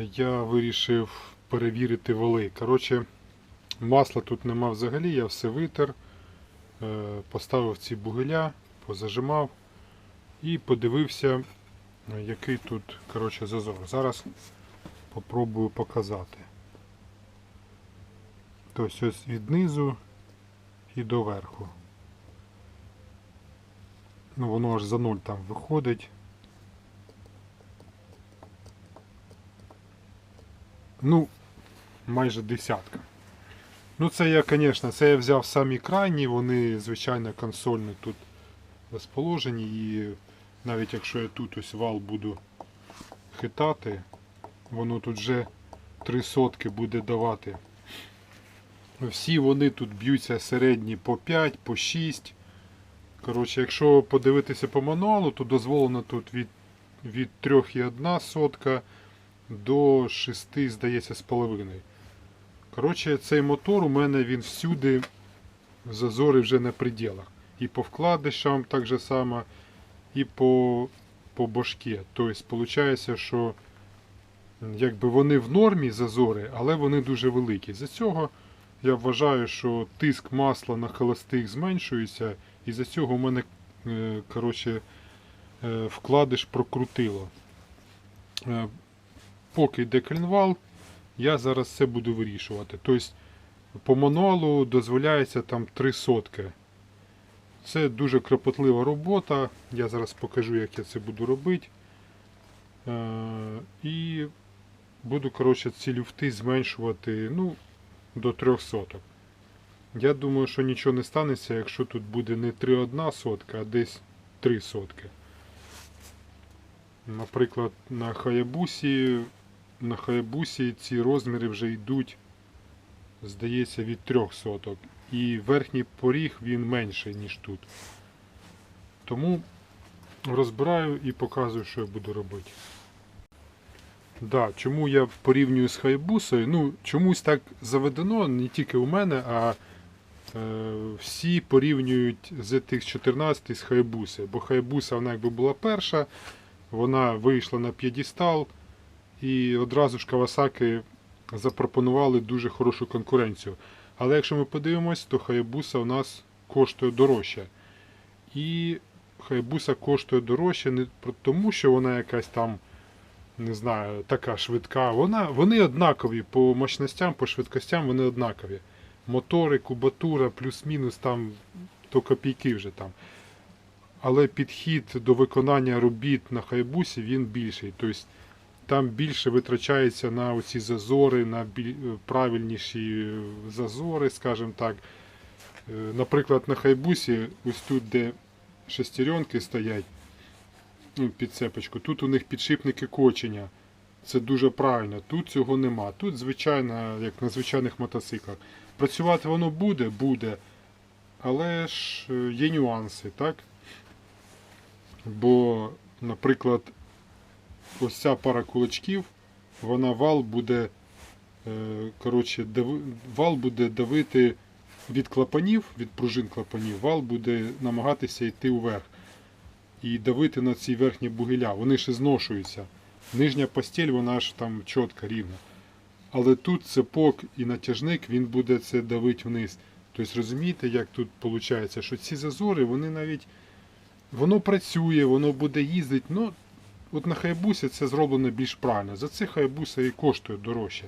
я вирішив перевірити вали. Коротше, масла тут нема взагалі, я все витер, е, поставив ці бугеля, позажимав і подивився, який тут коротше, зазор. Зараз попробую показати. Тобто ось від низу і до верху. Ну, воно аж за нуль там виходить. Ну, майже десятка. Ну, це я, звісно, це я взяв самі крайні, вони, звичайно, консольні тут розположені. І навіть якщо я тут ось вал буду хитати, воно тут вже три сотки буде давати. Всі вони тут б'ються середні по 5, по 6. Коротше, якщо подивитися по мануалу, то дозволено тут від, від 3,1 сотка до 6, здається, з половиною. Коротше, цей мотор у мене він всюди зазори вже на пределах. І по вкладишам так же само, і по, по башке. Тобто, виходить, що якби вони в нормі зазори, але вони дуже великі. За цього я вважаю, що тиск масла на холостих зменшується, і за цього у мене е, коротше, е, вкладиш прокрутило. Поки йде клінвал, я зараз це буду вирішувати. Тобто по мануалу дозволяється там 3 сотки. Це дуже кропотлива робота. Я зараз покажу, як я це буду робити. Е, І буду коротше, ці люфти зменшувати ну, до 3 соток. Я думаю, що нічого не станеться, якщо тут буде не 3,1 сотка, а десь 3 сотки. Наприклад, на Хаябусі, на Хаябусі ці розміри вже йдуть, здається, від 3 соток. І верхній поріг він менший, ніж тут. Тому розбираю і показую, що я буду робити. Да, чому я порівнюю з Хайбусою? Ну, чомусь так заведено, не тільки у мене, а е, всі порівнюють ZX14 з Хайбуси. Бо Хайбуса вона якби була перша, вона вийшла на п'єдестал, і одразу ж Кавасаки запропонували дуже хорошу конкуренцію. Але якщо ми подивимось, то Хайбуса у нас коштує дорожче. І Хайбуса коштує дорожче не тому, що вона якась там не знаю, така швидка. Вона, вони однакові по мощностям, по швидкостям вони однакові. Мотори, кубатура, плюс-мінус там то копійки вже там. Але підхід до виконання робіт на хайбусі він більший. Тобто там більше витрачається на оці зазори, на біль- правильніші е, зазори, скажімо так. Е, Наприклад, на хайбусі, ось тут, де шестеренки стоять, ну, підцепочку. Тут у них підшипники кочення. Це дуже правильно. Тут цього нема. Тут звичайно, як на звичайних мотоциклах. Працювати воно буде, буде. Але ж е, є нюанси, так? Бо, наприклад, ось ця пара кулачків, вона вал буде, е, коротше, вал буде давити від клапанів, від пружин клапанів, вал буде намагатися йти вверх і давити на ці верхні бугеля. Вони ще зношуються. Нижня постіль, вона ж там чітка, рівна. Але тут цепок і натяжник, він буде це давити вниз. Тобто розумієте, як тут виходить, що ці зазори, вони навіть. Воно працює, воно буде їздити. Ну, от на хайбусі це зроблено більш правильно. За це хайбуса і коштує дорожче.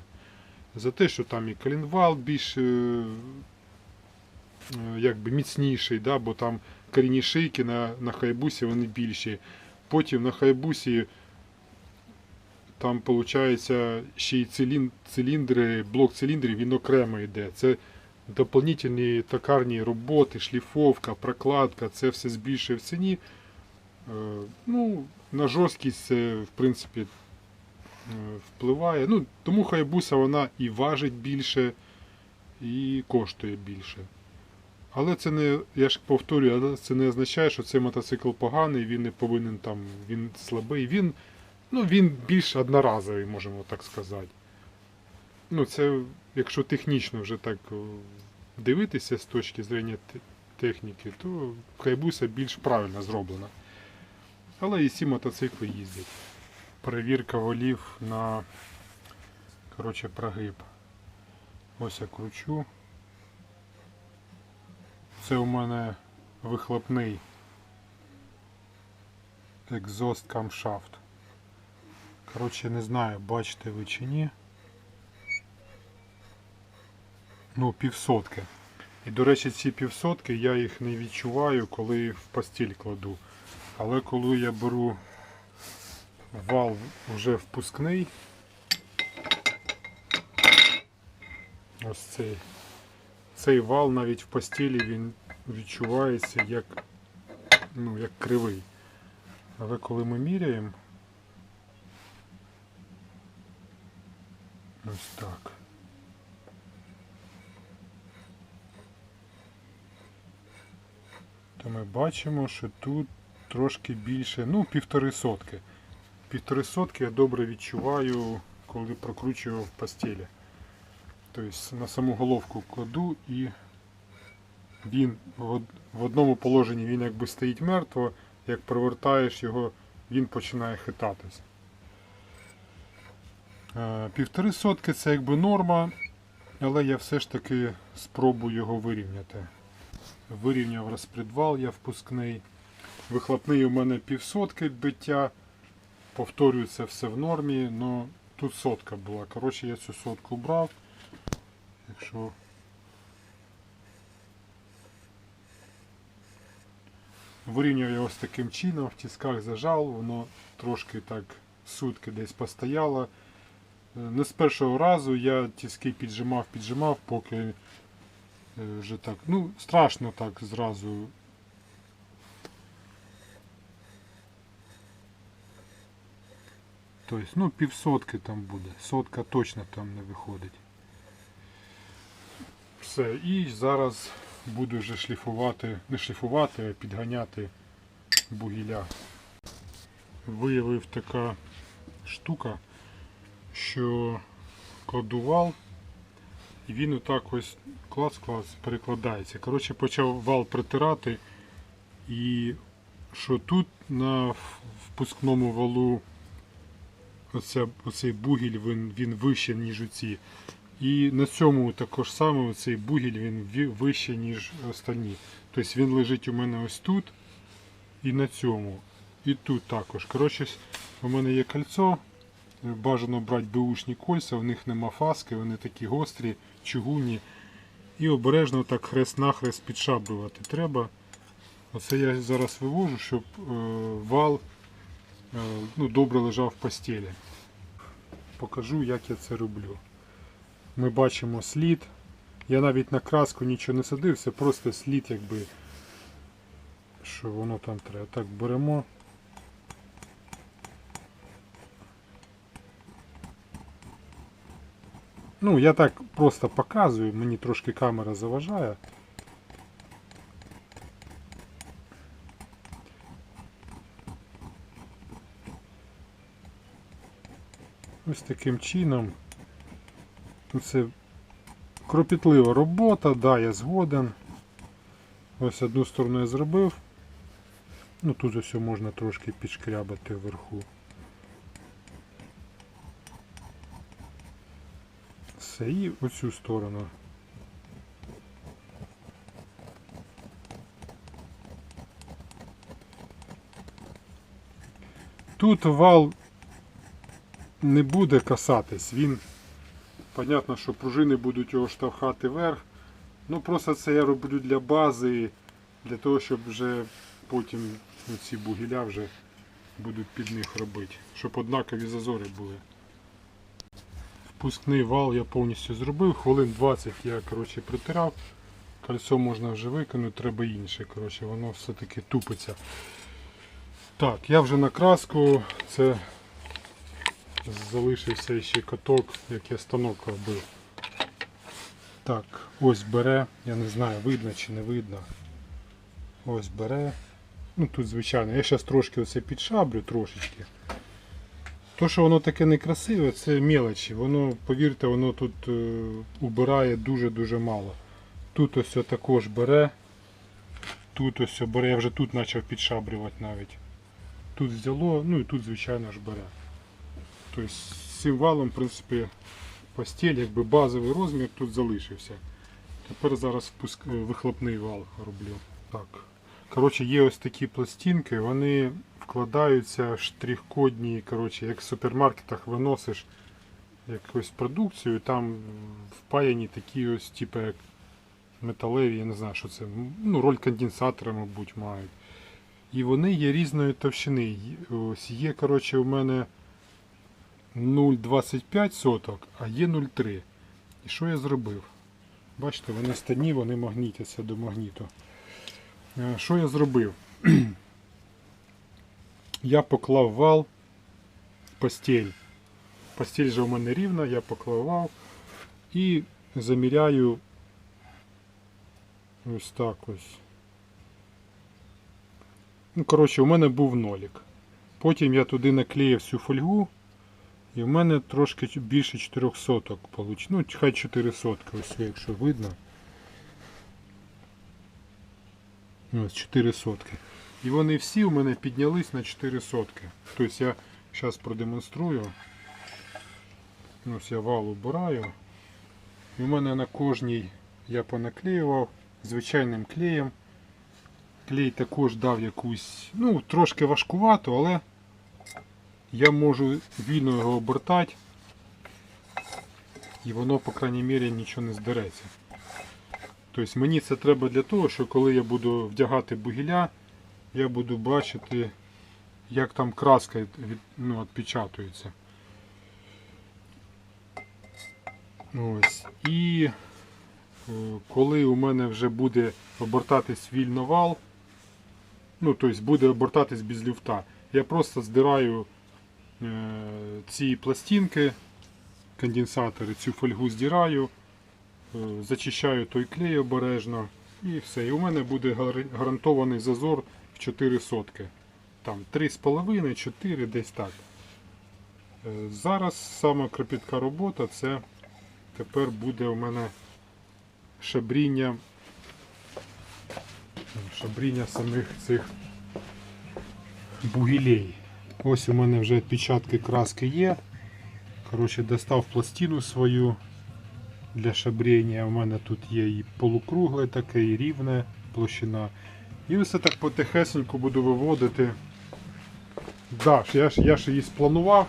За те, що там і колінвал більш е, е, якби міцніший, да, бо там корінні шийки на, на хайбусі вони більші. Потім на хайбусі там виходить ще й циліндри, блок циліндрів він окремо йде. Це доповнительні токарні роботи, шліфовка, прокладка, це все збільшує в ціні. Е, Ну, на жорсткість це, в принципі, е, впливає. Ну, тому хайбуса вона і важить більше, і коштує більше. Але це не, я ж повторюю, це не означає, що цей мотоцикл поганий, він не повинен там, він слабий. Він, ну, він більш одноразовий, можемо так сказати. Ну, це, якщо технічно вже так дивитися з точки зрення техніки, то Хайбуса більш правильно зроблена. Але і ці мотоцикли їздять. Перевірка валів на Коротше, прогиб. Ось я кручу. Це у мене вихлопний екзост камшафт. Коротше, не знаю, бачите ви чи ні. Ну, півсотки. І, до речі, ці півсотки я їх не відчуваю, коли в постіль кладу. Але коли я беру вал вже впускний, ось цей, цей вал навіть в постілі він відчувається як, ну, як кривий. Але коли ми міряємо, ось так. то ми бачимо, що тут трошки більше, ну, півтори сотки. Півтори сотки я добре відчуваю, коли прокручую в постелі. Тобто на саму головку кладу і він в одному положенні він якби стоїть мертво, як провертаєш його, він починає хитатись. Е, Півтори сотки це якби норма, але я все ж таки спробую його вирівняти вирівняв розпредвал я впускний. Вихлопний у мене півсотки биття. Повторюю, це все в нормі, але тут сотка була. Коротше, я цю сотку брав. Якщо вирівняв його з таким чином, в тисках зажав, воно трошки так сутки десь постояло. Не з першого разу я тиски піджимав, піджимав, поки е, вже так, ну, страшно так зразу. Тобто, ну, півсотки там буде. Сотка точно там не виходить. Все, і зараз буду вже шліфувати, не шліфувати, а підганяти бугіля. Виявив така штука, що кладувал і він отак ось клац-клац перекладається. Коротше, почав вал притирати, і що тут на впускному валу оця, оцей бугіль він, він вище, ніж оці. І на цьому також саме оцей бугіль він вище, ніж остальні. Тобто він лежить у мене ось тут і на цьому. І тут також. Коротше, у мене є кольцо. Бажано брати беушні кольця, в них нема фаски, вони такі гострі, чугунні. І обережно так хрест-нахрест підшабрувати треба. Оце я зараз вивожу, щоб е, вал е, ну, добре лежав в постелі. Покажу, як я це роблю. Ми бачимо слід. Я навіть на краску нічого не садився, просто слід, якби, що воно там треба. Так, беремо. Ну, я так просто показую, мені трошки камера заважає. Ось таким чином. Ну, Це кропітлива робота, да, я згоден. Ось одну сторону я зробив. Ну тут ось можна трошки підшкрябати вверху. Все, і оцю сторону. Тут вал не буде касатись, він, понятно, що пружини будуть його штовхати вверх. Ну просто це я роблю для бази, для того, щоб вже потім ці бугіля вже будуть під них робити, щоб однакові зазори були. Впускний вал я повністю зробив, хвилин 20 я коротше, притирав. Кольцо можна вже викинути, треба інше. Коротше, воно все-таки тупиться. Так, я вже на краску. Це залишився ще каток, як я станок робив. Так, ось бере, я не знаю, видно чи не видно. Ось бере. Ну тут звичайно, я зараз трошки оце підшаблю трошечки. То, що воно таке некрасиве, це мелочі. Воно, повірте, воно тут е, убирає дуже-дуже мало. Тут ось також бере. Тут ось бере, я вже тут почав підшабрювати навіть. Тут взяло, ну і тут, звичайно ж, бере. Тобто з цим валом, в принципі, постіль, якби базовий розмір тут залишився. Тепер зараз впуск... е, вихлопний вал роблю. Так. Коротше, є ось такі пластинки, вони вкладаються штрих-кодні, коротше, як в супермаркетах виносиш якусь продукцію, там впаяні такі ось, типу, як металеві, я не знаю, що це. Ну, роль конденсатора, мабуть, мають. І вони є різної товщини. Ось є, коротше, у мене 0,25 соток, а є 0,3. І що я зробив? Бачите, вони стані, вони магнітяться до магніту. Е, Що я зробив? я поклав вал в постель. Постель же у мене рівна, я поклав вал і заміряю ось так ось. Ну, коротше, у мене був нолік. Потім я туди наклеїв всю фольгу, і в мене трошки більше 4 соток получ- Ну, хай 4 сотки, ось якщо видно. Ось 4 сотки. І вони всі у мене піднялись на 4 сотки. Тобто я зараз продемонструю. Ось я вал убираю. І у мене на кожній я понаклеював звичайним клеєм. Клей також дав якусь, ну, трошки важкувато, але я можу вільно його обертати. І воно, по крайній мірі, нічого не здереться. Тобто мені це треба для того, що коли я буду вдягати бугіля, я буду бачити, як там краска від, ну, відпечатується. Ось. І е, коли у мене вже буде обертатись вільно вал, ну, тобто буде обертатись без люфта, я просто здираю ці пластинки, конденсатори, цю фольгу здираю, е, зачищаю той клей обережно і все. І у мене буде гарантований зазор в 4 сотки. Там 3,5, 4, десь так. Е, Зараз сама кропітка робота це тепер буде у мене шабріння, шабріння самих цих бугілей. Ось у мене вже відпечатки краски є. Коротше, достав пластину свою для шабріння. У мене тут є і полукругле таке, і рівне площина. І все так потихесеньку буду виводити. Да, я ж, я ж її спланував.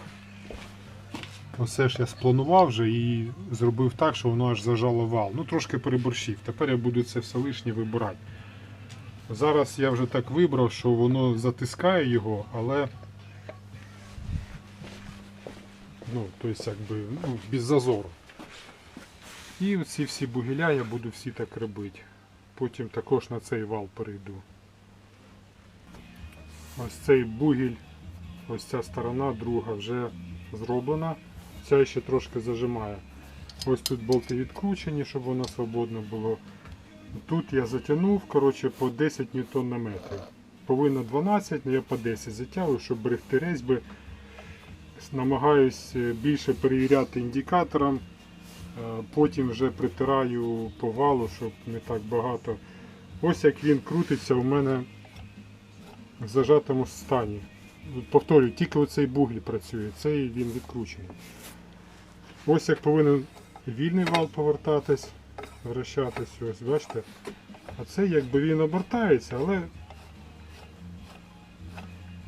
Оце ж я спланував вже і зробив так, що воно аж зажало вал. Ну трошки переборщив. Тепер я буду це все лишнє вибирати. Зараз я вже так вибрав, що воно затискає його, але ну, тобто, якби, ну, без зазору. І ці всі бугіля я буду всі так робити. Потім також на цей вал перейду. Ось цей бугіль, ось ця сторона, друга вже зроблена. Ця ще трошки зажимає. Ось тут болти відкручені, щоб воно свободно було. Тут я затягнув коротше, по 10 ньютон на. Повинно 12, але я по 10 затягую, щоб берегти резьби. Намагаюсь е, більше перевіряти індикатором. Е, Потім вже притираю по валу, щоб не так багато. Ось як він крутиться у мене в зажатому стані. Повторюю, тільки оцей буглі працює, цей він відкручений. Ось як повинен вільний вал повертатись, вращатись, ось, бачите. А це якби він обертається, але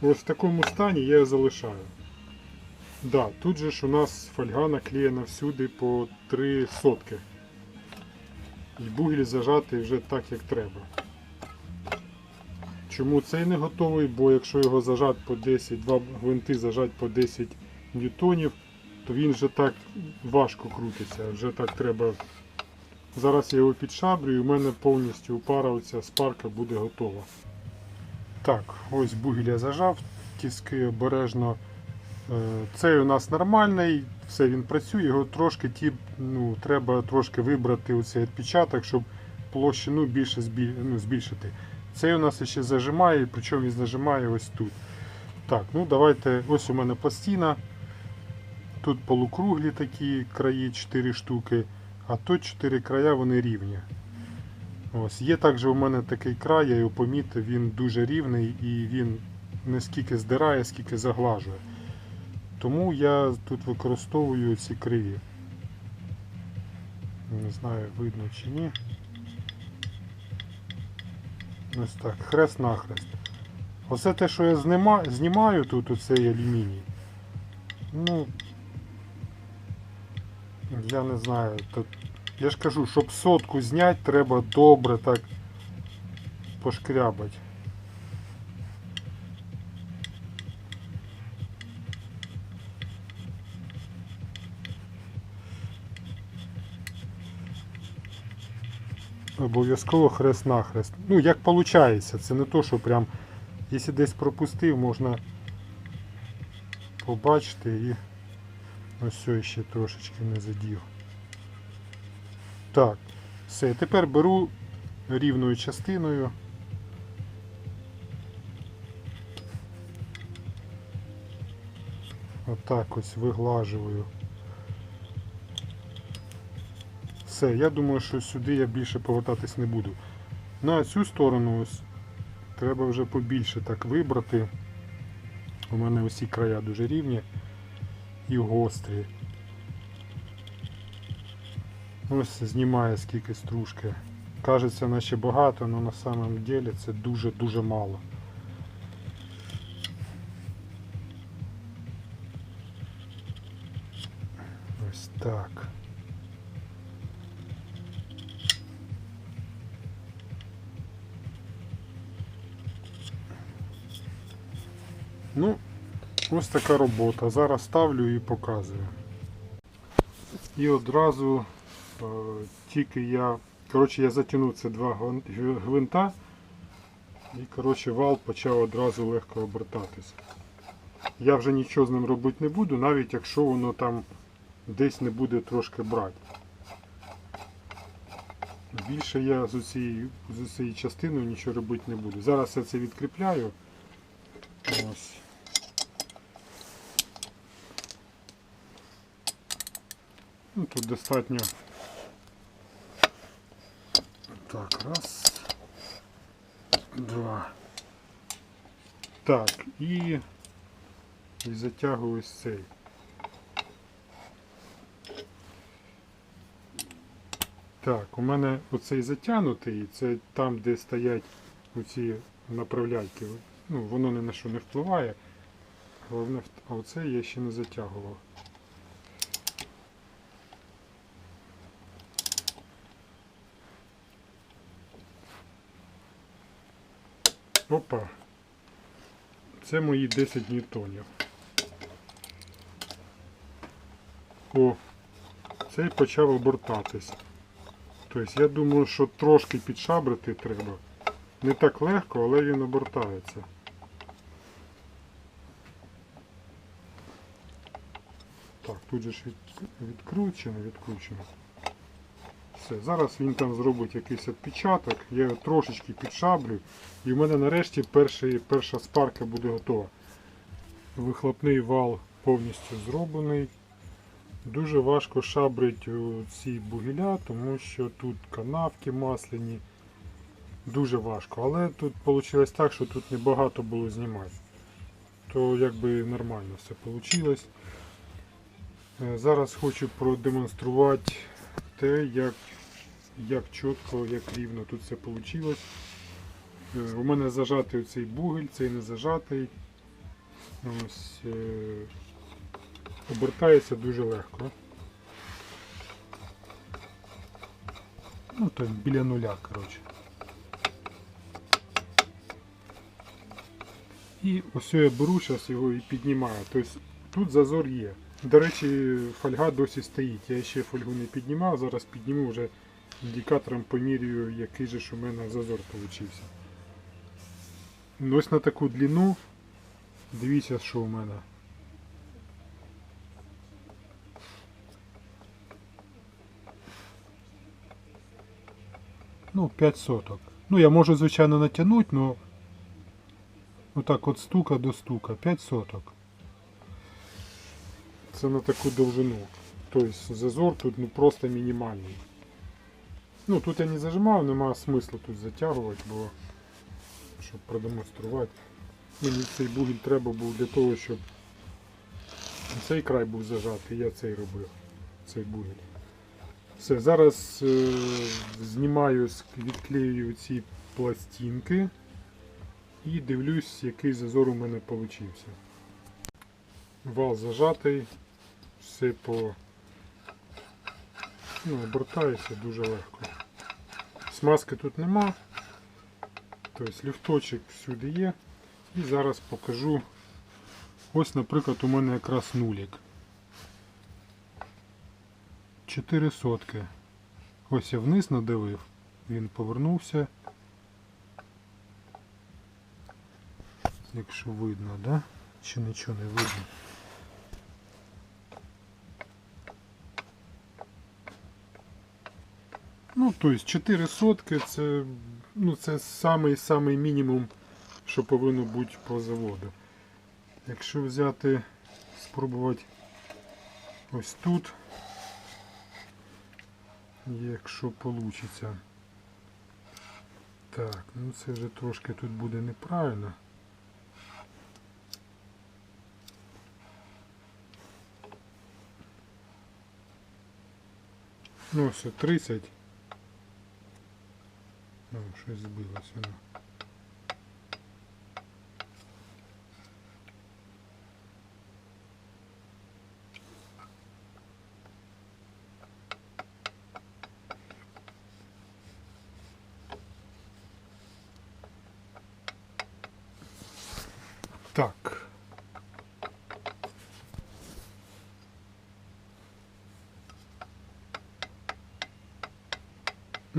ось в такому стані я його залишаю. Да, тут же ж у нас фольга наклеєна всюди по 3 сотки. І бугель зажатий вже так, як треба. Чому цей не готовий? Бо якщо його зажати по 10, два гвинти зажати по 10 ньютонів, то він вже так важко крутиться. Вже так треба. Зараз я його підшаблю і в мене повністю пара оця спарка буде готова. Так, ось бугель я зажав, тіски обережно. Е, Цей у нас нормальний, все він працює, його трошки ті, ну, треба трошки вибрати оцей відпечаток, щоб площину більше ну, збільшити. Цей у нас ще зажимає, причому він зажимає ось тут. Так, ну давайте, ось у мене пластина. Тут полукруглі такі краї 4 штуки, а тут 4 края вони рівні. Ось. Є також у мене такий край, я його помітив, він дуже рівний і він не скільки здирає, скільки заглажує. Тому я тут використовую ці криві. Не знаю, видно чи ні. Ось так, хрест нахрест. Оце те, що я знімаю тут, оцей алюміній. Ну. Я не знаю. Тут... Я ж кажу, щоб сотку зняти, треба добре так пошкрябати. Обов'язково хрест-нахрест. Ну, як виходить, це не то, що прям, якщо десь пропустив, можна побачити і ось все ще трошечки не задів. Так, все, тепер беру рівною частиною. Отак ось виглажую. Все, я думаю, що сюди я більше повертатись не буду. На цю сторону ось треба вже побільше так вибрати. У мене усі края дуже рівні і гострі. Ось знімає скільки стружки. Кажеться, наче багато, але на самом деле це дуже-дуже мало. Ось так. Ну, ось така робота. Зараз ставлю і показую. І одразу е, тільки я. Коротше, я затягнув це два гвинта і коротше, вал почав одразу легко обертатися. Я вже нічого з ним робити не буду, навіть якщо воно там десь не буде трошки брати. Більше я з цією з частиною нічого робити не буду. Зараз я це відкріпляю. Ось. Ну, тут достатньо. Так, раз. Два. Так, і, і затягую ось цей. Так, у мене оцей затягнутий, це там, де стоять оці направляльки. Ну, воно ні на що не впливає. Головне, а оце я ще не затягував. Опа. Це мої 10 ньютонів. О, цей почав обертатись. Тобто я думаю, що трошки підшабрити треба. Не так легко, але він обертається. Так, тут же ж від, відкручено, відкручено. Все, зараз він там зробить якийсь відпечаток, я його трошечки підшаблю, і в мене нарешті перший, перша спарка буде готова. Вихлопний вал повністю зроблений. Дуже важко шабрить ці бугіля, тому що тут канавки масляні. Дуже важко. Але тут вийшло так, що тут небагато було знімати. То якби нормально все вийшло. Е, Зараз хочу продемонструвати те, як, як чітко, як рівно тут все вийшло. У мене зажатий цей бугель, цей не зажатий. Ось, е, обертається дуже легко. Ну, так біля нуля, коротше. І ось я беру зараз його і піднімаю. Тобто тут зазор є. До речі, фольга досі стоїть. Я ще фольгу не піднімав, зараз підніму вже індикатором помірюю, який же ж у мене зазор получився. Ну, Ось на таку длину. Дивіться, що у мене. Ну, 5 соток. Ну, я можу, звичайно, натягнути, але отак от стука до стука. 5 соток. Це на таку довжину. Тобто зазор тут ну, просто мінімальний. Ну, тут я не зажимав, немає смислу тут затягувати, бо щоб продемонструвати. Мені цей бугіль треба був для того, щоб цей край був зажатий, я цей робив, цей бугіль. Все, зараз е, знімаю, відклеюю ці пластинки і дивлюсь, який зазор у мене вийшов. Вал зажатий, все по ну, обертається дуже легко. Смазки тут нема. Тобто люфточок всюди є. І зараз покажу. Ось, наприклад, у мене якраз нулік. 4 сотки. Ось я вниз надавив, він повернувся. Якщо видно, да? Чи нічого не видно? Ну, тобто 4 сотки це, ну, це самий самий мінімум, що повинно бути по заводу. Якщо взяти, спробувати ось тут, якщо вийде. Так, ну це вже трошки тут буде неправильно. Ну, все, 30. Ну, щось збилося. Ну. Так.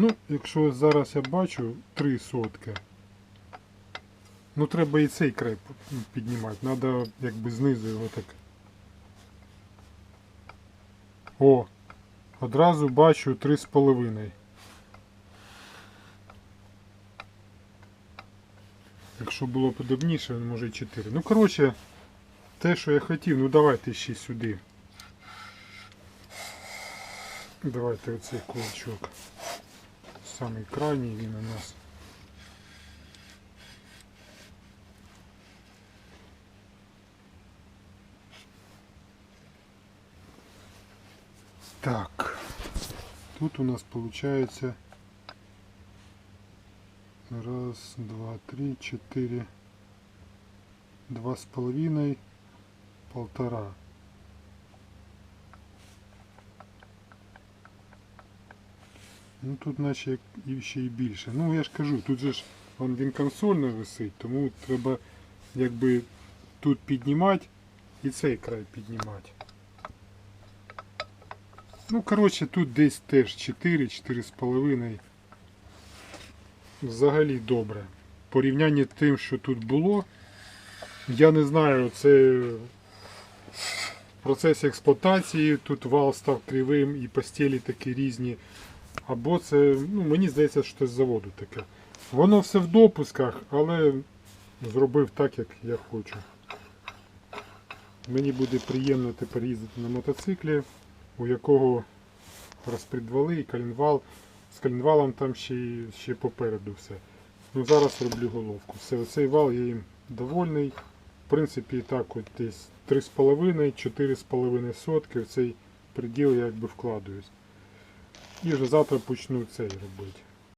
Ну, якщо зараз я бачу 3 сотки, ну треба і цей край піднімати. Треба якби знизу його так. О! Одразу бачу 3,5. Якщо було подобніше, може і 4. Ну, коротше, те, що я хотів, ну давайте ще сюди. Давайте оцей кулачок. Самий крайній він у нас. Так. Тут у нас получается раз, два, три, четыре, два с половиной, полтора. Ну тут наче ще й більше. Ну я ж кажу, тут же ж вон він консольно висить, тому треба якби тут піднімати і цей край піднімати. Ну, коротше, тут десь теж 4, 4,5. Взагалі добре. В порівнянні з тим, що тут було, я не знаю, це в процесі експлуатації, тут вал став кривим і постелі такі різні. Або це, ну мені здається, що з заводу таке. Воно все в допусках, але зробив так, як я хочу. Мені буде приємно тепер їздити на мотоциклі, у якого розпредвали і коленвал. З коленвалом там ще, ще попереду все. Ну зараз роблю головку. Все, оцей вал я їм довольний. В принципі, так от десь 3,5-4,5 сотки в цей приділ я якби вкладаюсь. І вже завтра почну цей робити.